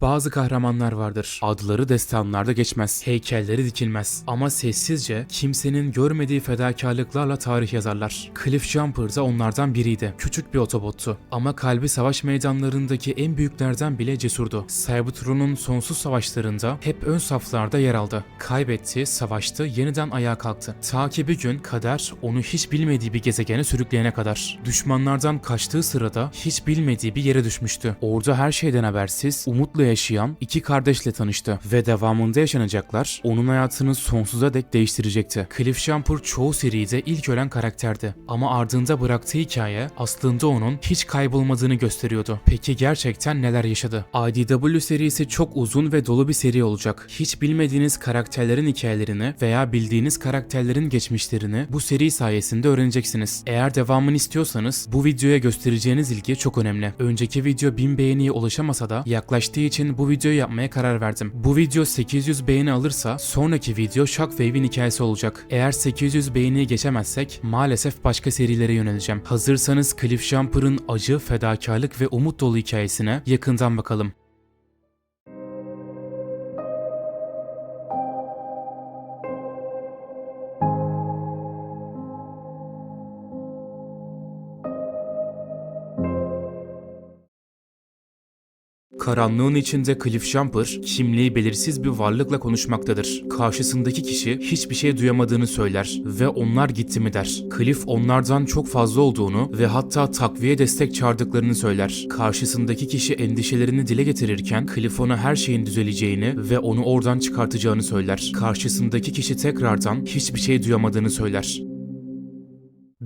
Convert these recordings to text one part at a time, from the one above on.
Bazı kahramanlar vardır. Adları destanlarda geçmez, heykelleri dikilmez ama sessizce kimsenin görmediği fedakarlıklarla tarih yazarlar. Cliff Jumper da onlardan biriydi. Küçük bir otobottu ama kalbi savaş meydanlarındaki en büyüklerden bile cesurdu. Cybertron'un sonsuz savaşlarında hep ön saflarda yer aldı. Kaybetti, savaştı, yeniden ayağa kalktı. Ta ki bir gün kader onu hiç bilmediği bir gezegene sürükleyene kadar. Düşmanlardan kaçtığı sırada hiç bilmediği bir yere düşmüştü. Orada her şeyden habersiz, umutla yaşayan iki kardeşle tanıştı ve devamında yaşanacaklar onun hayatını sonsuza dek değiştirecekti. Cliff Jumper çoğu seride ilk ölen karakterdi ama ardında bıraktığı hikaye aslında onun hiç kaybolmadığını gösteriyordu. Peki gerçekten neler yaşadı? IDW serisi çok uzun ve dolu bir seri olacak. Hiç bilmediğiniz karakterlerin hikayelerini veya bildiğiniz karakterlerin geçmişlerini bu seri sayesinde öğreneceksiniz. Eğer devamını istiyorsanız bu videoya göstereceğiniz ilgi çok önemli. Önceki video 1000 beğeniye ulaşamasa da yaklaştığı için bu videoyu yapmaya karar verdim. Bu video 800 beğeni alırsa sonraki video Shockwave'in hikayesi olacak. Eğer 800 beğeniyi geçemezsek maalesef başka serilere yöneleceğim. Hazırsanız Cliff Jumper'ın acı, fedakarlık ve umut dolu hikayesine yakından bakalım. Karanlığın içinde Cliff Jumper, kimliği belirsiz bir varlıkla konuşmaktadır. Karşısındaki kişi hiçbir şey duyamadığını söyler ve onlar gitti mi der. Cliff onlardan çok fazla olduğunu ve hatta takviye destek çağırdıklarını söyler. Karşısındaki kişi endişelerini dile getirirken Cliff ona her şeyin düzeleceğini ve onu oradan çıkartacağını söyler. Karşısındaki kişi tekrardan hiçbir şey duyamadığını söyler.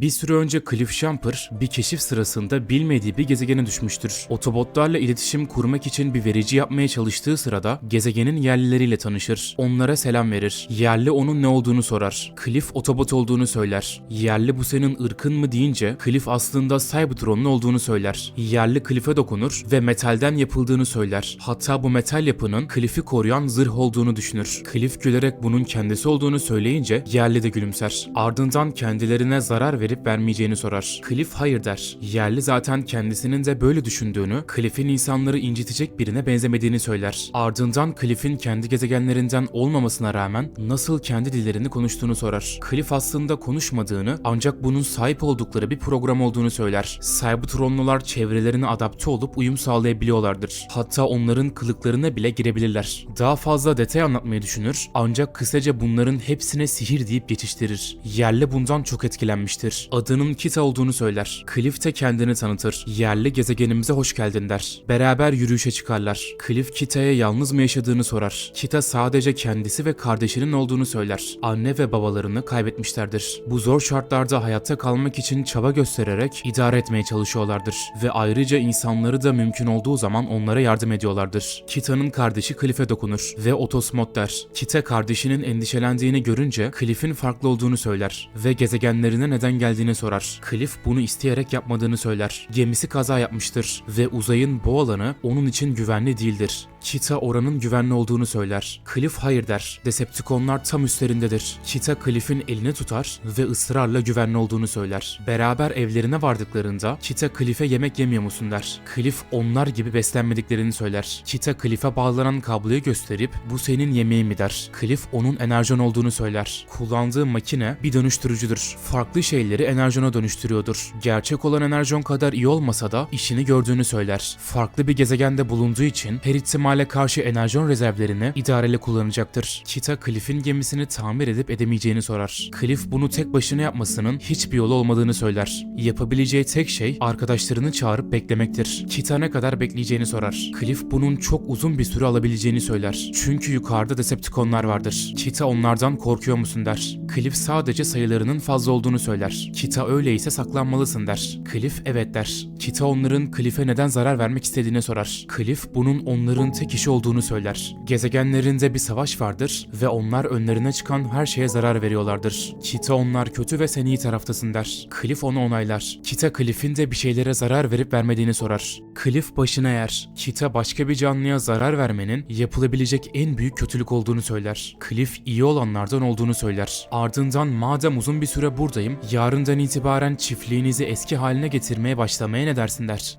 Bir süre önce Cliff Jumper bir keşif sırasında bilmediği bir gezegene düşmüştür. Otobotlarla iletişim kurmak için bir verici yapmaya çalıştığı sırada gezegenin yerlileriyle tanışır. Onlara selam verir. Yerli onun ne olduğunu sorar. Cliff otobot olduğunu söyler. Yerli bu senin ırkın mı deyince Cliff aslında Cybertron'un olduğunu söyler. Yerli Cliff'e dokunur ve metalden yapıldığını söyler. Hatta bu metal yapının Cliff'i koruyan zırh olduğunu düşünür. Cliff gülerek bunun kendisi olduğunu söyleyince yerli de gülümser. Ardından kendilerine zarar verip vermeyeceğini sorar. Cliff hayır der. Yerli zaten kendisinin de böyle düşündüğünü, Cliff'in insanları incitecek birine benzemediğini söyler. Ardından Cliff'in kendi gezegenlerinden olmamasına rağmen nasıl kendi dillerini konuştuğunu sorar. Cliff aslında konuşmadığını ancak bunun sahip oldukları bir program olduğunu söyler. Cybertronlular çevrelerine adapte olup uyum sağlayabiliyorlardır. Hatta onların kılıklarına bile girebilirler. Daha fazla detay anlatmayı düşünür ancak kısaca bunların hepsine sihir deyip geçiştirir. Yerli bundan çok etkilenmiştir. Adının Kita olduğunu söyler. Cliff de kendini tanıtır. Yerli gezegenimize hoş geldin der. Beraber yürüyüşe çıkarlar. Cliff Kita'ya yalnız mı yaşadığını sorar. Kita sadece kendisi ve kardeşinin olduğunu söyler. Anne ve babalarını kaybetmişlerdir. Bu zor şartlarda hayatta kalmak için çaba göstererek idare etmeye çalışıyorlardır. Ve ayrıca insanları da mümkün olduğu zaman onlara yardım ediyorlardır. Kita'nın kardeşi Cliff'e dokunur ve otosmot der. Kita kardeşinin endişelendiğini görünce Cliff'in farklı olduğunu söyler ve gezegenlerine neden geldiğini sorar. Cliff bunu isteyerek yapmadığını söyler. Gemisi kaza yapmıştır ve uzayın bu alanı onun için güvenli değildir. Kita oranın güvenli olduğunu söyler. Cliff hayır der. Decepticonlar tam üstlerindedir. Kita Cliff'in elini tutar ve ısrarla güvenli olduğunu söyler. Beraber evlerine vardıklarında Kita Cliff'e yemek yemiyor musun der. Cliff onlar gibi beslenmediklerini söyler. Kita Cliff'e bağlanan kabloyu gösterip bu senin yemeğin mi der. Cliff onun enerjon olduğunu söyler. Kullandığı makine bir dönüştürücüdür. Farklı şeyleri enerjona dönüştürüyordur. Gerçek olan enerjon kadar iyi olmasa da işini gördüğünü söyler. Farklı bir gezegende bulunduğu için her ihtimale karşı enerjon rezervlerini idareli kullanacaktır. Kita Cliff'in gemisini tamir edip edemeyeceğini sorar. Cliff bunu tek başına yapmasının hiçbir yolu olmadığını söyler. Yapabileceği tek şey arkadaşlarını çağırıp beklemektir. Kita ne kadar bekleyeceğini sorar. Cliff bunun çok uzun bir süre alabileceğini söyler. Çünkü yukarıda Decepticonlar vardır. Kita onlardan korkuyor musun der. Cliff sadece sayılarının fazla olduğunu söyler. Kita öyleyse saklanmalısın der. Cliff evet der. Kita onların Cliff'e neden zarar vermek istediğini sorar. Cliff bunun onların tek işi olduğunu söyler. Gezegenlerinde bir savaş vardır ve onlar önlerine çıkan her şeye zarar veriyorlardır. Kita onlar kötü ve sen iyi taraftasın der. Cliff onu onaylar. Kita Cliff'in de bir şeylere zarar verip vermediğini sorar. Cliff başına eğer. Kita başka bir canlıya zarar vermenin yapılabilecek en büyük kötülük olduğunu söyler. Cliff iyi olanlardan olduğunu söyler. Ardından madem uzun bir süre buradayım, yarından itibaren çiftliğinizi eski haline getirmeye başlamaya ne dersin der.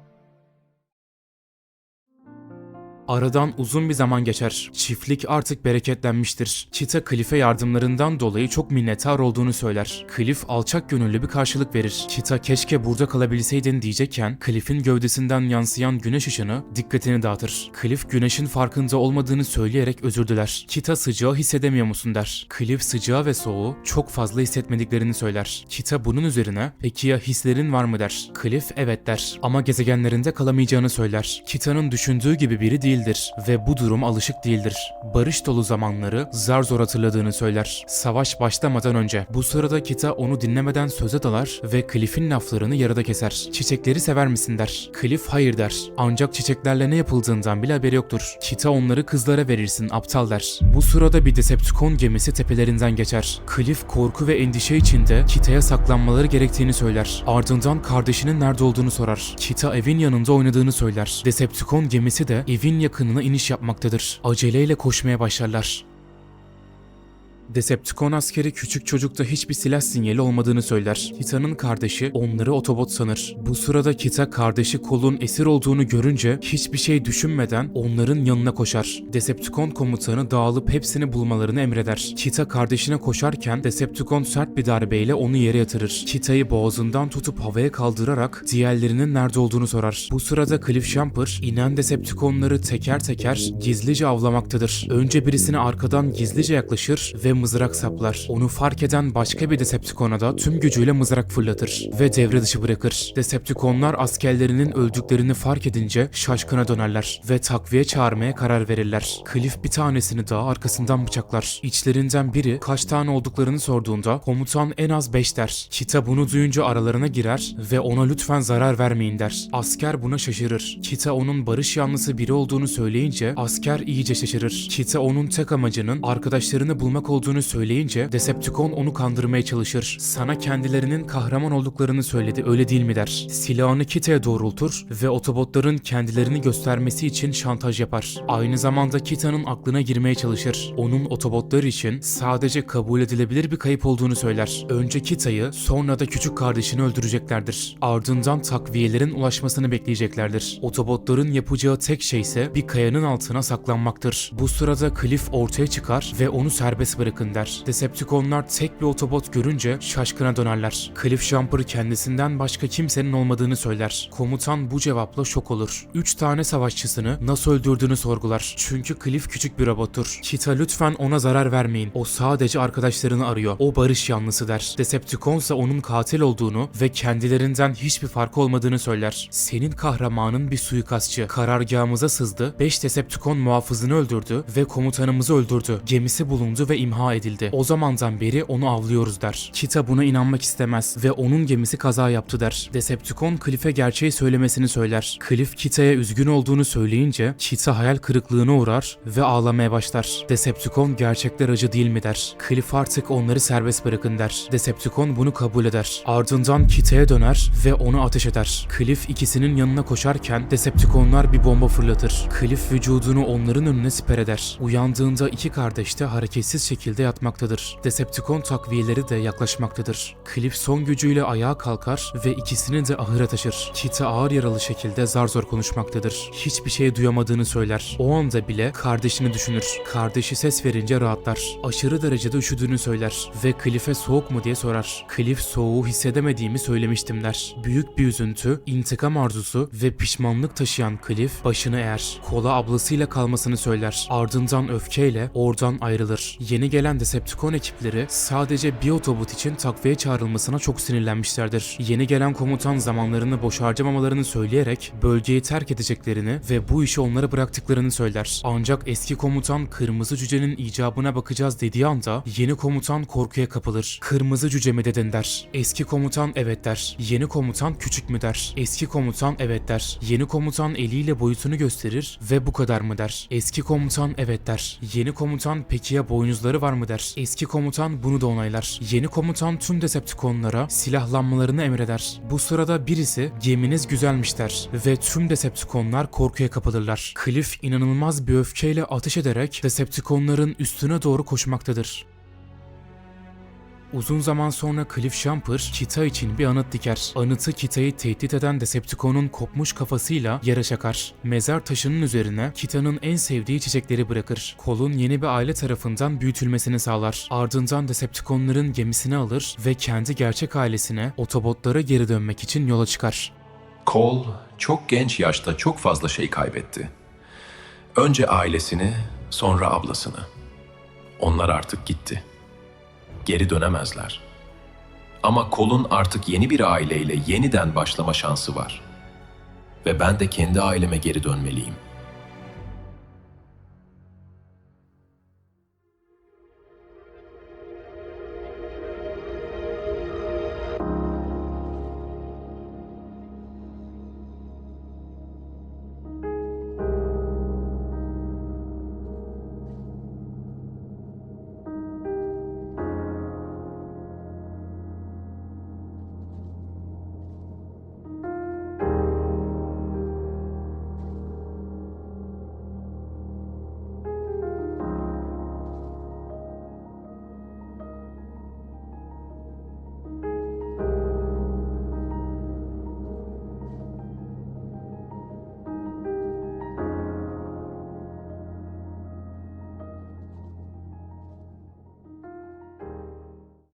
Aradan uzun bir zaman geçer. Çiftlik artık bereketlenmiştir. Kita Cliff'e yardımlarından dolayı çok minnettar olduğunu söyler. Cliff alçak gönüllü bir karşılık verir. Kita keşke burada kalabilseydin diyecekken Cliff'in gövdesinden yansıyan güneş ışını dikkatini dağıtır. Cliff güneşin farkında olmadığını söyleyerek özür diler. Kita sıcağı hissedemiyor musun der. Cliff sıcağı ve soğuğu çok fazla hissetmediklerini söyler. Kita bunun üzerine peki ya hislerin var mı der. Cliff evet der ama gezegenlerinde kalamayacağını söyler. Kita'nın düşündüğü gibi biri değildir ve bu durum alışık değildir. Barış dolu zamanları zar zor hatırladığını söyler. Savaş başlamadan önce. Bu sırada Kita onu dinlemeden söze dalar ve Cliff'in laflarını yarıda keser. Çiçekleri sever misin der. Cliff hayır der. Ancak çiçeklerle ne yapıldığından bile haberi yoktur. Kita onları kızlara verirsin aptal der. Bu sırada bir Decepticon gemisi tepelerinden geçer. Cliff korku ve endişe içinde Kita'ya saklanmaları gerektiğini söyler. Ardından kardeşinin nerede olduğunu sorar. Kita evin yanında oynadığını söyler. Decepticon gemisi de evin yakınına iniş yapmaktadır. Aceleyle koşmaya başlarlar. Decepticon askeri küçük çocukta hiçbir silah sinyali olmadığını söyler. Kita'nın kardeşi onları otobot sanır. Bu sırada Kita kardeşi kolun esir olduğunu görünce hiçbir şey düşünmeden onların yanına koşar. Decepticon komutanı dağılıp hepsini bulmalarını emreder. Kita kardeşine koşarken Decepticon sert bir darbeyle onu yere yatırır. Kita'yı boğazından tutup havaya kaldırarak diğerlerinin nerede olduğunu sorar. Bu sırada Cliff Jumper inen Decepticonları teker teker gizlice avlamaktadır. Önce birisine arkadan gizlice yaklaşır ve mızrak saplar. Onu fark eden başka bir Decepticon'a da tüm gücüyle mızrak fırlatır ve devre dışı bırakır. Decepticonlar askerlerinin öldüklerini fark edince şaşkına dönerler ve takviye çağırmaya karar verirler. Cliff bir tanesini daha arkasından bıçaklar. İçlerinden biri kaç tane olduklarını sorduğunda komutan en az 5 der. Kita bunu duyunca aralarına girer ve ona lütfen zarar vermeyin der. Asker buna şaşırır. Kita onun barış yanlısı biri olduğunu söyleyince asker iyice şaşırır. Kita onun tek amacının arkadaşlarını bulmak olduğunu söyleyince Decepticon onu kandırmaya çalışır. Sana kendilerinin kahraman olduklarını söyledi öyle değil mi der. Silahını Kita'ya doğrultur ve otobotların kendilerini göstermesi için şantaj yapar. Aynı zamanda Kita'nın aklına girmeye çalışır. Onun otobotlar için sadece kabul edilebilir bir kayıp olduğunu söyler. Önce Kita'yı sonra da küçük kardeşini öldüreceklerdir. Ardından takviyelerin ulaşmasını bekleyeceklerdir. Otobotların yapacağı tek şey ise bir kayanın altına saklanmaktır. Bu sırada Cliff ortaya çıkar ve onu serbest bırakın der. Decepticonlar tek bir otobot görünce şaşkına dönerler. Cliff Jumper kendisinden başka kimsenin olmadığını söyler. Komutan bu cevapla şok olur. Üç tane savaşçısını nasıl öldürdüğünü sorgular. Çünkü Cliff küçük bir robottur. Kita lütfen ona zarar vermeyin. O sadece arkadaşlarını arıyor. O barış yanlısı der. Decepticon ise onun katil olduğunu ve kendilerinden hiçbir farkı olmadığını söyler. Senin kahramanın bir suikastçı. Karargahımıza sızdı. 5 Decepticon muhafızını öldürdü ve komutanımızı öldürdü. Gemisi bulundu ve imha edildi. O zamandan beri onu avlıyoruz der. Kita buna inanmak istemez ve onun gemisi kaza yaptı der. Decepticon Cliff'e gerçeği söylemesini söyler. Cliff Kita'ya üzgün olduğunu söyleyince Kita hayal kırıklığına uğrar ve ağlamaya başlar. Decepticon gerçekler acı değil mi der. Cliff artık onları serbest bırakın der. Decepticon bunu kabul eder. Ardından Kita'ya döner ve onu ateş eder. Cliff ikisinin yanına koşarken Decepticonlar bir bomba fırlatır. Cliff vücudunu onların önüne siper eder. Uyandığında iki kardeş de hareketsiz şekilde yatmaktadır. Decepticon takviyeleri de yaklaşmaktadır. Cliff son gücüyle ayağa kalkar ve ikisini de ahıra taşır. Kita ağır yaralı şekilde zar zor konuşmaktadır. Hiçbir şey duyamadığını söyler. O anda bile kardeşini düşünür. Kardeşi ses verince rahatlar. Aşırı derecede üşüdüğünü söyler ve Cliff'e soğuk mu diye sorar. Cliff soğuğu hissedemediğimi söylemiştim der. Büyük bir üzüntü, intikam arzusu ve pişmanlık taşıyan Cliff başını eğer. Kola ablasıyla kalmasını söyler. Ardından öfkeyle oradan ayrılır. Yeni gelen Decepticon ekipleri sadece bir otobot için takviye çağrılmasına çok sinirlenmişlerdir. Yeni gelen komutan zamanlarını boş harcamamalarını söyleyerek bölgeyi terk edeceklerini ve bu işi onlara bıraktıklarını söyler. Ancak eski komutan Kırmızı Cüce'nin icabına bakacağız dediği anda yeni komutan korkuya kapılır. Kırmızı Cüce mi dedin der. Eski komutan evet der. Yeni komutan küçük mü der. Eski komutan evet der. Yeni komutan eliyle boyutunu gösterir ve bu kadar mı der. Eski komutan evet der. Yeni komutan peki ya boynuzları var mı der. Eski komutan bunu da onaylar. Yeni komutan tüm Decepticonlara silahlanmalarını emreder. Bu sırada birisi geminiz güzelmiş der ve tüm Decepticonlar korkuya kapılırlar. Cliff inanılmaz bir öfkeyle ateş ederek Decepticonların üstüne doğru koşmaktadır. Uzun zaman sonra Cliff Jumper, Kita için bir anıt diker. Anıtı Kita'yı tehdit eden Decepticon'un kopmuş kafasıyla yere çakar. Mezar taşının üzerine Kita'nın en sevdiği çiçekleri bırakır. Col'un yeni bir aile tarafından büyütülmesini sağlar. Ardından Decepticonların gemisini alır ve kendi gerçek ailesine Autobotlara geri dönmek için yola çıkar. Cole çok genç yaşta çok fazla şey kaybetti. Önce ailesini, sonra ablasını. Onlar artık gitti. Geri dönemezler. Ama Cole'un artık yeni bir aileyle yeniden başlama şansı var. Ve ben de kendi aileme geri dönmeliyim.